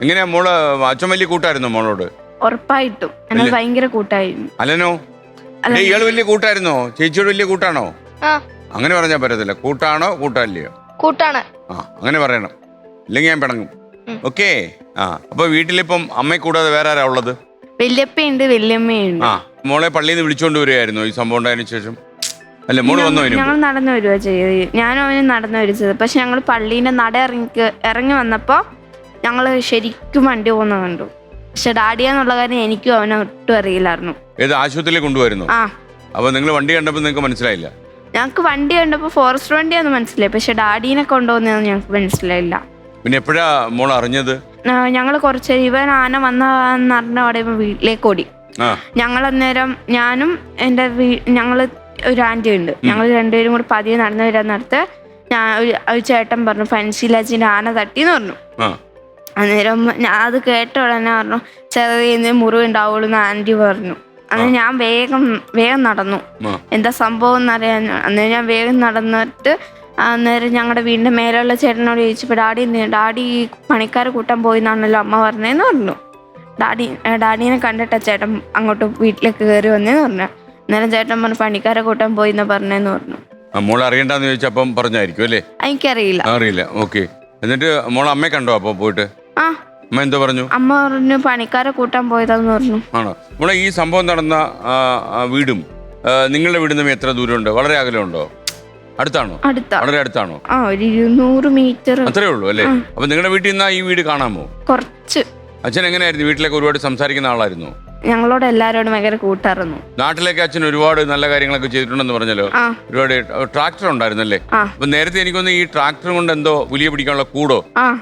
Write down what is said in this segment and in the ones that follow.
എങ്ങനെയാ മോൾ അച്ഛൻ വലിയ കൂട്ടായിരുന്നു മോളോട്? ഉറപ്പായിട്ടും. ഭയങ്കര കൂട്ടായിരുന്നു. അല്ലനോ ഇയാൾ വലിയ കൂട്ടായിരുന്നോ? ചേച്ചിയോട് വലിയ കൂട്ടാണോ? അങ്ങനെ പറഞ്ഞാൽ പറ്റത്തില്ല. കൂട്ടാണോ കൂട്ടല്ലയോ കൂട്ടാണ്. ആ അങ്ങനെ പറയണം. ഇല്ലെങ്കിൽ ഞാൻ പിണങ്ങും. ഓക്കേ. ആ അപ്പൊ വീട്ടിലിപ്പം അമ്മയെ കൂടാതെ വേറെ ആരാ ഉള്ളത്? വല്യപ്പയുണ്ട് വല്യമ്മയുണ്ട്. ആ മോളെ പള്ളിയിൽ നിന്ന് വിളിച്ചോണ്ട് വരികയായിരുന്നു ഈ സംഭവം ഉണ്ടായതിനു ശേഷം. അല്ല മോൾ വന്നോ ഞങ്ങൾ നടന്നു വരുവാ ചെയ്ത് ഞാനും അവനും നടന്നു വരിച്ചത് പക്ഷെ ഞങ്ങൾ പള്ളീന്റെ നട ഇറങ്ങി ഇറങ്ങി വന്നപ്പോ ഞങ്ങൾ ശരിക്കും വണ്ടി പോകുന്ന കണ്ടു. പക്ഷെ ഡാഡിയാന്നുള്ള കാര്യം എനിക്കും അവനെ ഒട്ടും അറിയില്ലായിരുന്നു. ഏത് ആശുപത്രിയിൽ കൊണ്ടുവരുന്നു ആ. അപ്പൊ നിങ്ങൾ വണ്ടി കണ്ടപ്പോൾ നിങ്ങൾക്ക് മനസ്സിലായില്ല? ഞങ്ങൾക്ക് വണ്ടി കണ്ടപ്പോൾ ഫോറസ്റ്റ് വണ്ടിയാന്ന് മനസ്സിലായി. പക്ഷെ ഡാഡീനെ കൊണ്ടുപോകുന്നതെന്ന് ഞങ്ങൾക്ക് മനസ്സിലായില്ല. പിന്നെ എപ്പോഴാ മോൾ അറിഞ്ഞത്? ഞങ്ങൾ കുറച്ച് ഇവൻ ആന വന്ന അറിഞ്ഞ അവിടെ ഇവൻ വീട്ടിലേക്ക് ഓടി. ആ. ഞങ്ങൾ അന്നേരം ഞാനും എന്റെ വീ ഞങ്ങൾ ഒരു ആന്റി ഉണ്ട്. ഞങ്ങൾ രണ്ടുപേരും കൂടി പതിയെ നടന്നു വരാൻ നേരത്ത് ഞാൻ ഒരു- ഒരു ചേട്ടൻ പറഞ്ഞു ഫൻസിലാജിന്റെ ആന തട്ടിന്ന് പറഞ്ഞു. ആ. അന്നേരം ഞാൻ അത് കേട്ട ഉടനെ പറഞ്ഞു ചെറിയ മുറിവ് ഉണ്ടാവുള്ളൂ എന്ന് ആന്റി പറഞ്ഞു. അന്ന് ഞാൻ വേഗം വേഗം നടന്നു. എന്താ സംഭവം എന്നറിയാൻ അന്നേരം ഞാൻ വേഗം നടന്നിട്ട് അന്നേരം ഞങ്ങളുടെ വീടിന്റെ മേലുള്ള ചേട്ടനോട് ചോദിച്ചപ്പോൾ ഡാഡി ഡാഡി പണിക്കാർ പണിക്കാരെ കൂട്ടാൻ പോയി എന്നാണല്ലോ അമ്മ പറഞ്ഞതെന്ന് പറഞ്ഞു. ഡാഡി ഡാഡിനെ കണ്ടിട്ടാ ചേട്ടൻ അങ്ങോട്ട് വീട്ടിലേക്ക് കയറി വന്നേന്ന് പറഞ്ഞു. അന്നേരം ചേട്ടൻ പറഞ്ഞു പണിക്കാരെ കൂട്ടാൻ പോയി എന്ന് പറഞ്ഞേന്ന് പറഞ്ഞു. മോൾ അറിയണ്ടെന്ന് ചോദിച്ചപ്പം പറഞ്ഞായിരിക്കും അല്ലേ? എനിക്കറിയില്ല. അറിയില്ല ഓക്കെ. എന്നിട്ട് മോൾ അമ്മയെ കണ്ടോ അപ്പോൾ പോയിട്ട്? ആ. അമ്മ എന്തോ പറഞ്ഞു? അമ്മ പറഞ്ഞു പണിക്കാരെ കൂട്ടാൻ പോയതാന്ന് പറഞ്ഞു. ആണോ? ഈ സംഭവം നടന്ന ആ, ആ വീടും ആ, നിങ്ങളുടെ വീടിൽ നിന്ന് എത്ര ദൂരമുണ്ട്? വളരെ അകലമുണ്ടോ? അടുത്താണോ? അടുത്ത. വളരെ അടുത്താണോ? ആ ഒരു ഇരുന്നൂറ് മീറ്റർ. അത്രേ ഉള്ളൂ അല്ലേ? അപ്പൊ നിങ്ങളുടെ വീട്ടിൽ നിന്ന് ഈ വീട് കാണാമോ? കുറച്ച്. അച്ഛൻ എങ്ങനെയായിരുന്നു? വീട്ടിലേക്ക് ഒരുപാട് സംസാരിക്കുന്ന ആളായിരുന്നു. ഞങ്ങളോട് എല്ലാരോടും ഭയങ്കര കൂട്ടായിരുന്നു നാട്ടിലേക്ക് അച്ഛൻ ഒരുപാട് നല്ല കാര്യങ്ങളൊക്കെ ചെയ്തിട്ടുണ്ടെന്ന് പറഞ്ഞല്ലോ. ആ. ഒരുപാട് ട്രാക്ടർ ഉണ്ടായിരുന്നല്ലേ? ആ. അപ്പൊ നേരത്തെ എനിക്കൊന്ന് ഈ ട്രാക്ടർ കൊണ്ട് എന്തോ പുലിയെ പിടിക്കാനുള്ള കൂടോ? ആ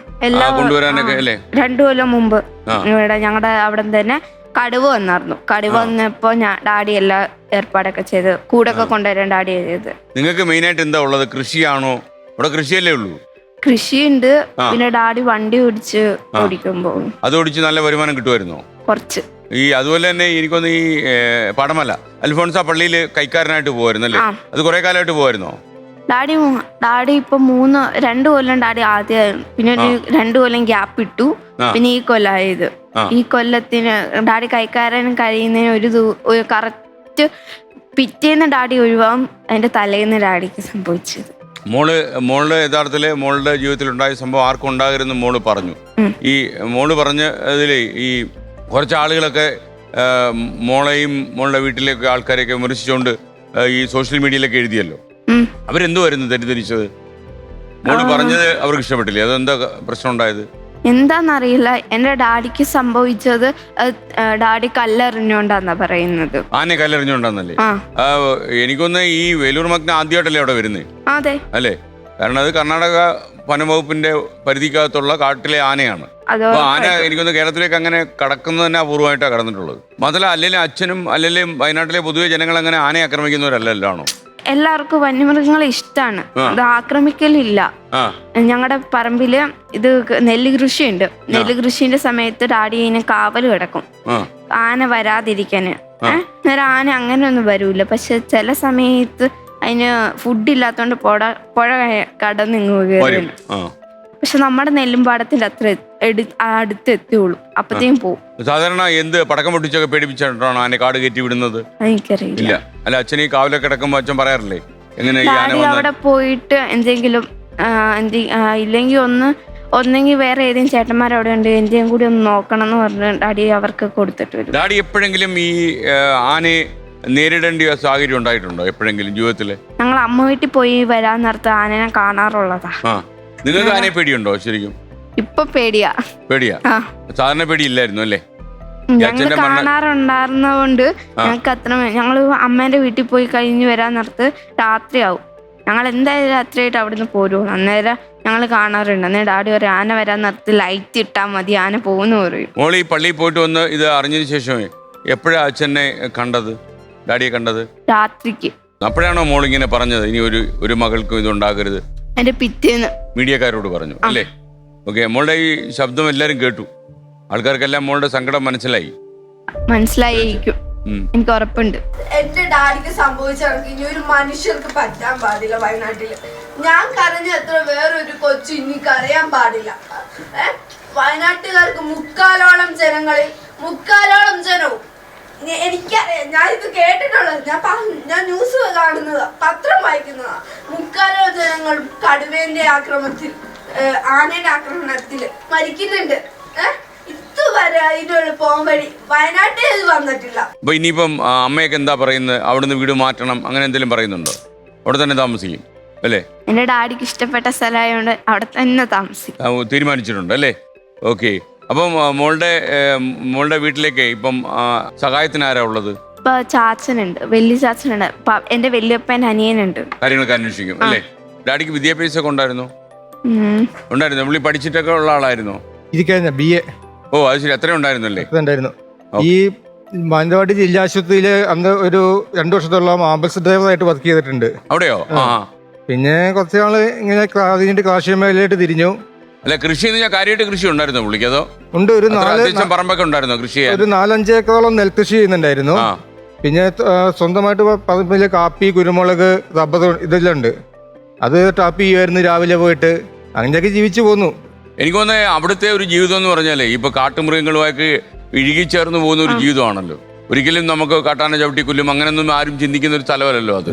കൊണ്ടുവരാനൊക്കെ അല്ലേ? രണ്ടു കൊല്ലം മുമ്പ് ആ. ഇവിടെ ഞങ്ങളുടെ അവിടെ തന്നെ കടുവ വന്നായിരുന്നു കടുവ വന്നപ്പോ ഞാൻ ഡാഡി എല്ലാ ഏർപ്പാടൊക്കെ ചെയ്ത് കൂടൊക്കെ കൊണ്ടുവരാൻ ഡാഡി ചെയ്തത് നിങ്ങൾക്ക് മെയിൻ ആയിട്ട് എന്താ ഉള്ളത്? കൃഷിയാണോ? ഇവിടെ കൃഷിയല്ലേ ഉള്ളൂ. കൃഷിയുണ്ട്. പിന്നെ ഡാഡി വണ്ടി ഓടിച്ച് ഓടിക്കുമ്പോ. അത് ഓടിച്ച് നല്ല വരുമാനം കിട്ടുമായിരുന്നോ? കുറച്ച്. ഈ അതുപോലെ തന്നെ എനിക്കൊന്ന് ഈ പടമല്ല. പടമല അൽഫോൺസ പള്ളിയിൽ കൈക്കാരനായിട്ട് പോകുമായിരുന്നു അല്ലേ? അത് കുറെ കാലമായിട്ട് പോകുമായിരുന്നോ ഡാഡി ഡാഡി ഇപ്പൊ മൂന്ന് രണ്ടു കൊല്ലം ഡാഡി ആദ്യം പിന്നെ ഒരു രണ്ടു കൊല്ലം ഗ്യാപ്പ് ഇട്ടു. പിന്നെ ഈ കൊല്ലായത്. ഈ കൊല്ലത്തിന് ഡാഡി കൈക്കാരൻ കഴിയുന്നതിന് ഒരു കറക്റ്റ് പിറ്റേന്ന് ഡാഡി ഒഴിവാകും അതിന്റെ തലേന്ന് ഡാഡിക്ക് സംഭവിച്ചത്. മോൾ മോളുടെ യഥാർത്ഥത്തിൽ മോളുടെ ജീവിതത്തിൽ ഉണ്ടായ സംഭവം ആർക്കും ഉണ്ടാകരുതെന്ന് മോൾ പറഞ്ഞു. ഈ മോൾ പറഞ്ഞ അതിൽ ഈ കുറച്ച് ആളുകളൊക്കെ മോളെയും മോളുടെ വീട്ടിലേക്ക് ആൾക്കാരെയൊക്കെ വിമർശിച്ചുകൊണ്ട് ഈ സോഷ്യൽ മീഡിയയിലൊക്കെ എഴുതിയല്ലോ. അവരെന്തുമായിരുന്നു തെറ്റിദ്ധരിച്ചത്? മോൾ പറഞ്ഞത് അവർക്ക് ഇഷ്ടപ്പെട്ടില്ലേ? അതെന്താ പ്രശ്നം ഉണ്ടായത് എന്താന്നറിയില്ല. എന്റെ ഡാഡിക്ക് സംഭവിച്ചത് ഡാഡി കല്ലെറിഞ്ഞോണ്ടാന്നാ പറയുന്നത്. ആനെ കല്ലെറിഞ്ഞോണ്ടാന്നല്ലേ? എനിക്കൊന്ന് ഈ വേലൂർ മഗ്ന ആദ്യമായിട്ടല്ലേ അവിടെ വരുന്നത് അതെ. അല്ലേ? കാരണം അത് കർണാടക വനംവകുപ്പിന്റെ പരിധിക്കകത്തുള്ള കാട്ടിലെ ആനയാണ്. അപ്പൊ ആന എനിക്കൊന്ന് കേരളത്തിലേക്ക് അങ്ങനെ കടക്കുന്നത് തന്നെ അപൂർവമായിട്ടാണ് കടന്നിട്ടുള്ളത്. മാത്രമല്ല അല്ലെങ്കിൽ അച്ഛനും അല്ലെങ്കിൽ വയനാട്ടിലെ പൊതുവെ ജനങ്ങൾ അങ്ങനെ ആനയെ ആക്രമിക്കുന്നവരല്ലല്ലോ എല്ലാവർക്കും വന്യമൃഗങ്ങളെ ഇഷ്ടമാണ് അത് ആക്രമിക്കലില്ല. ഞങ്ങളുടെ പറമ്പിൽ ഇത് നെല്ല് കൃഷിയുണ്ട്. നെല്ല് കൃഷിന്റെ സമയത്ത് ഡാഡി അതിനെ കാവൽ കിടക്കും. ആന വരാതിരിക്കാന്. ഏഹ് ആന അങ്ങനെ ഒന്നും വരൂല. പക്ഷെ ചില സമയത്ത് അതിന് ഫുഡ് ഇല്ലാത്തോണ്ട് പുഴ പുഴ കടന്ന് വരും. കയറും ആ. പക്ഷെ നമ്മുടെ നെല്ലും പാടത്തിന്റെ അത്ര എട്- അടുത്ത് എത്തിയുള്ളൂ. അപ്പത്തേക്കും പോവും. സാധാരണ എന്ത് പടക്കം പൊട്ടിച്ചൊക്കെ പേടിപ്പിച്ചിട്ടാണ് ആനെ കാട് കയറ്റി വിടുന്നത്? എനിക്കറിയില്ല. ഇല്ല. അല്ല അച്ഛൻ ഈ കാവിലൊക്കെ കിടക്കുമ്പോ അച്ഛൻ പറയാറില്ലേ? എങ്ങനെ ഈ ആന ഡാഡി വന്ന് അവിടെ പോയിട്ട് എന്തെങ്കിലും ആ, എന്തെ ഇല്ലെങ്കിൽ ഒന്ന് ഒന്നെങ്കിൽ വേറെ ഏതെങ്കിലും ചേട്ടന്മാർ അവിടെ ഉണ്ട് എന്തെങ്കിലും കൂടി ഒന്ന് നോക്കണം എന്ന് പറഞ്ഞ് ഡാഡി അവർക്ക് കൊടുത്തിട്ട് വരും. ഡാഡി എപ്പോഴെങ്കിലും ഈ ആ, ആനയെ നേരിടേണ്ട സാഹചര്യം ഉണ്ടായിട്ടുണ്ടോ എപ്പോഴെങ്കിലും ജീവിതത്തിൽ ഞങ്ങൾ അമ്മ വീട്ടിൽ പോയി വരാൻ നേരത്ത് ആനനെ കാണാറുള്ളതാ. ആ നിങ്ങൾക്ക് ആനയെ പേടിയുണ്ടോ ശരിക്കും? ഇപ്പൊ പേടിയാ. പേടിയാ? ആ. സാധാരണ പേടിയില്ലായിരുന്നു അല്ലേ? ഞങ്ങൾ അച്ഛന്റെ മരണ- കാണാറുണ്ടായിരുന്നതുകൊണ്ട് ഞങ്ങൾക്ക് അത്ര ഞങ്ങൾ അമ്മേന്റെ വീട്ടിൽ പോയി കഴിഞ്ഞ് വരാൻ നേരത്ത് രാത്രിയാവും. ഞങ്ങൾ എന്തായാലും രാത്രിയായിട്ട് അവിടുന്ന് പോരും അന്നേരം ഞങ്ങൾ കാണാറുണ്ട്. അന്നേരം ഡാഡി പറയും ആന വരാൻ നേരത്ത് ലൈറ്റ് ഇട്ടാൽ മതി ആന പോകുന്നു പറയും. ഈ പള്ളിയിൽ പോയിട്ട് വന്ന് ഇത് അറിഞ്ഞതിന് ശേഷമേ എപ്പോഴാ അച്ഛനെ കണ്ടത്? ഡാഡിയെ കണ്ടത്? രാത്രിക്ക്. അപ്പോഴാണോ മോൾ ഇങ്ങനെ പറഞ്ഞത് ഇനി ഒരു ഒരു മകൾക്കും ഇത് ഉണ്ടാകരുത് എന്റെ പിറ്റേന്ന്. മീഡിയക്കാരോട് പറഞ്ഞു അല്ലേ? ഓക്കെ മോളുടെ ഈ ശബ്ദം എല്ലാരും കേട്ടു. ആൾക്കാർക്കെല്ലാം മോളുടെ സങ്കടം മനസ്സിലായി. മനസ്സിലായിരിക്കും. എനിക്ക് ഉറപ്പുണ്ട്. എന്റെ ഡാഡിക്ക് സംഭവിച്ച കണക്ക് ഇനി ഒരു മനുഷ്യർക്ക് പറ്റാൻ പാടില്ല വയനാട്ടിൽ. ഞാൻ കരഞ്ഞ എത്ര വേറൊരു കൊച്ചു ഇനി കരയാൻ പാടില്ല? വയനാട്ടുകാർക്ക് മുക്കാലോളം ജനങ്ങളിൽ മുക്കാലോളം ജനവും ഞാൻ ഇത് കേട്ടിട്ടുള്ളത് ഞാൻ ഞാൻ ന്യൂസ് കാണുന്നതാ. പത്രം വായിക്കുന്നതാ. മുക്കാലോ ജനങ്ങൾ കടുവേന്റെ ആക്രമത്തിൽ ആനയുടെ ആക്രമണത്തിൽ മരിക്കുന്നുണ്ട്. ഇതുവരെ അതിനുള്ള പോകാൻ വയനാട്ടിൽ ഇത് വന്നിട്ടില്ല. അപ്പൊ ഇനിയിപ്പം അമ്മയൊക്കെ എന്താ പറയുന്നത്? അവിടുന്ന് വീട് മാറ്റണം അങ്ങനെ എന്തെങ്കിലും പറയുന്നുണ്ടോ? അവിടെ തന്നെ താമസിക്കും അല്ലേ? എന്റെ ഡാഡിക്ക് ഇഷ്ടപ്പെട്ട സ്ഥലമായതുകൊണ്ട് അവിടെ തന്നെ താമസിക്കും. തീരുമാനിച്ചിട്ടുണ്ട് അല്ലേ? ഓക്കെ. അപ്പം മോളുടെ മോളുടെ വീട്ടിലേക്ക് ഇപ്പം സഹായത്തിന് ആരാ ഉള്ളത്? ചാച്ചനുണ്ട് വലിയ ചാച്ചനുണ്ട്. എന്റെ വല്യപ്പൻ അനിയനുണ്ട്. കാര്യങ്ങളൊക്കെ അന്വേഷിക്കും അല്ലേ? ഡാഡിക്ക് വിദ്യാഭ്യാസമൊക്കെ ഉണ്ടായിരുന്നു. ഉണ്ടായിരുന്നു? പുള്ളി പഠിച്ചിട്ടൊക്കെ ഉള്ള ആളായിരുന്നു? ഇരിക്കാൻ ബി എ ഓ അത് ശരി. അത്രയും ഉണ്ടായിരുന്നു അല്ലേ ഉണ്ടായിരുന്നു. ഈ മാനന്തവാടി ജില്ലാ ആശുപത്രിയിൽ അന്ന് ഒരു രണ്ടു വർഷത്തോളം ആംബുലൻസ് ഡ്രൈവറായിട്ട് വർക്ക് ചെയ്തിട്ടുണ്ട്. അവിടെയോ? ആ. പിന്നെ കുറച്ച് നാൾ ഇങ്ങനെ അതിന്റെ കാർഷിക മേഖലയിലായിട്ട് തിരിഞ്ഞു. അല്ല കൃഷി എന്ന് കാര്യമായിട്ട് കൃഷി ഉണ്ടായിരുന്നു പുള്ളിക്ക് അതോ? ഉണ്ട് ഒരു നാല് പറമ്പൊക്കെ ഉണ്ടായിരുന്നു കൃഷി ഒരു നാലഞ്ച് ഏക്കറോളം നെൽകൃഷി ചെയ്യുന്നുണ്ടായിരുന്നു. ആ. പിന്നെ സ്വന്തമായിട്ട് പറമ്പിൽ കാപ്പി കുരുമുളക് റബ്ബർ ഇതെല്ലാം ഉണ്ട് അത് ടാപ്പ് ചെയ്യുമായിരുന്നു രാവിലെ പോയിട്ട്. അങ്ങനെയൊക്കെ ജീവിച്ചു പോന്നു. എനിക്ക് തോന്നുന്നത് അവിടുത്തെ ഒരു ജീവിതം എന്ന് പറഞ്ഞാലേ ഇപ്പൊ കാട്ടുമൃഗങ്ങളുമായിട്ട് ഇഴുകിച്ചേർന്ന് പോകുന്ന ഒരു ജീവിതമാണല്ലോ. ഒരിക്കലും നമുക്ക് കാട്ടാന ചവിട്ടി കൊല്ലും അങ്ങനെയൊന്നും ആരും ചിന്തിക്കുന്ന ഒരു സ്ഥലമല്ലല്ലോ അത്.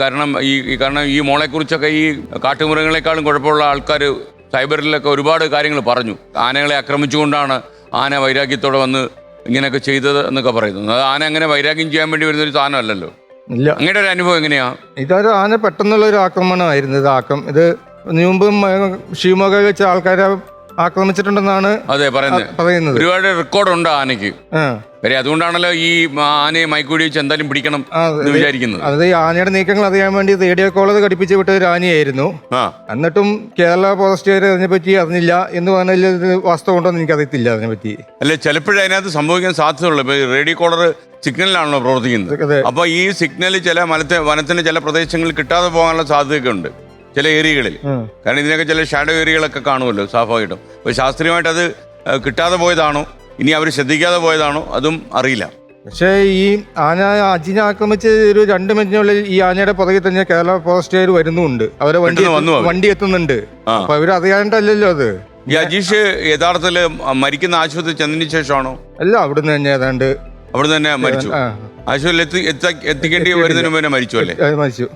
കാരണം ഈ ഈ- കാരണം ഈ മോളെ കുറിച്ചൊക്കെ ഈ കാട്ടുമൃഗങ്ങളെക്കാളും കുഴപ്പമുള്ള ആൾക്കാർ സൈബറിലൊക്കെ ഒരുപാട് കാര്യങ്ങൾ പറഞ്ഞു. ആനകളെ ആക്രമിച്ചുകൊണ്ടാണ് ആന വൈരാഗ്യത്തോടെ വന്ന് ഇങ്ങനെയൊക്കെ ചെയ്തത് എന്നൊക്കെ പറയുന്നു. അത് ആന അങ്ങനെ വൈരാഗ്യം ചെയ്യാൻ വേണ്ടി വരുന്ന ഒരു സാധനമല്ലല്ലോ? ഇല്ല. അങ്ങയുടെ ഒരു അനുഭവം എങ്ങനെയാ? ഇതൊരു ആന പെട്ടെന്നുള്ള ഒരു ആക്രമണമായിരുന്നു ഇത് ആക്രം. ഇത് മുമ്പ് ഷീമൊക്കെ വെച്ച ആൾക്കാരെ ആക്രമിച്ചിട്ടുണ്ടെന്നാണ് അതെ പറയുന്നത്. പറയുന്നത്. ഒരുപാട് റെക്കോർഡുണ്ട് ആനയ്ക്ക്. കാര്യം അതുകൊണ്ടാണല്ലോ ഈ ആനയെ മൈക്കൂടി വെച്ച് എന്തായാലും പിടിക്കണം എന്ന് വിചാരിക്കുന്നത്. അതായത് ഈ ആനയുടെ നീക്കങ്ങൾ അറിയാൻ വേണ്ടി റേഡിയോ കോളത് ഘടിപ്പിച്ച് വിട്ട ഒരു ആനയായിരുന്നു. എന്നിട്ടും കേരള ഫോറസ്റ്റുകാർ അതിനെപ്പറ്റി അറിഞ്ഞില്ല എന്ന് പറഞ്ഞാൽ വാസ്തവം ഉണ്ടോ എന്ന് എനിക്കറിയത്തില്ല അതിനെപ്പറ്റി അല്ലെ ചിലപ്പോഴേ അതിനകത്ത് സംഭവിക്കാൻ സാധ്യതയുള്ളൂ. ഇപ്പൊ റേഡിയോ കോളർ സിഗ്നലിലാണല്ലോ പ്രവർത്തിക്കുന്നത്. അപ്പോൾ അപ്പൊ ഈ സിഗ്നൽ ചില മലത്തെ വനത്തിന്റെ ചില പ്രദേശങ്ങളിൽ കിട്ടാതെ പോകാനുള്ള സാധ്യതയൊക്കെ ഉണ്ട് ചില ഏരിയകളിൽ. കാരണം ഇതിനൊക്കെ ചില ഷാഡോ ഏരിയകളൊക്കെ കാണുമല്ലോ സ്വാഭാവികമായിട്ടും. അപ്പോൾ ശാസ്ത്രീയമായിട്ട് അത് കിട്ടാതെ പോയതാണോ? ഇനി അവർ ശ്രദ്ധിക്കാതെ പോയതാണോ? അതും അറിയില്ല. പക്ഷേ ഈ ആന അജിനെ ആക്രമിച്ച് ഒരു രണ്ട് മിനിറ്റിനുള്ളിൽ ഈ ആനയുടെ പുറകിൽ തന്നെ കേരള ഫോറസ്റ്റുകാർ വരുന്നുണ്ട്. അവരെ വണ്ടി വണ്ടി എത്തുന്നുണ്ട്. അപ്പൊ അവർ അറിയാണ്ടല്ലോ അത്. ഈ അജീഷ് യഥാർത്ഥത്തിൽ മരിക്കുന്ന ആശുപത്രി ചെന്നതിന് ശേഷമാണോ? അല്ല അവിടുന്ന് തന്നെ ഏതാണ്ട് അവിടുന്ന് തന്നെ മരിച്ചു. ആശുപത്രിയിൽ എത്തി എത്തിക്കേണ്ടി വരുന്നതിന് മുമ്പ് മരിച്ചു അല്ലേ? മരിച്ചു.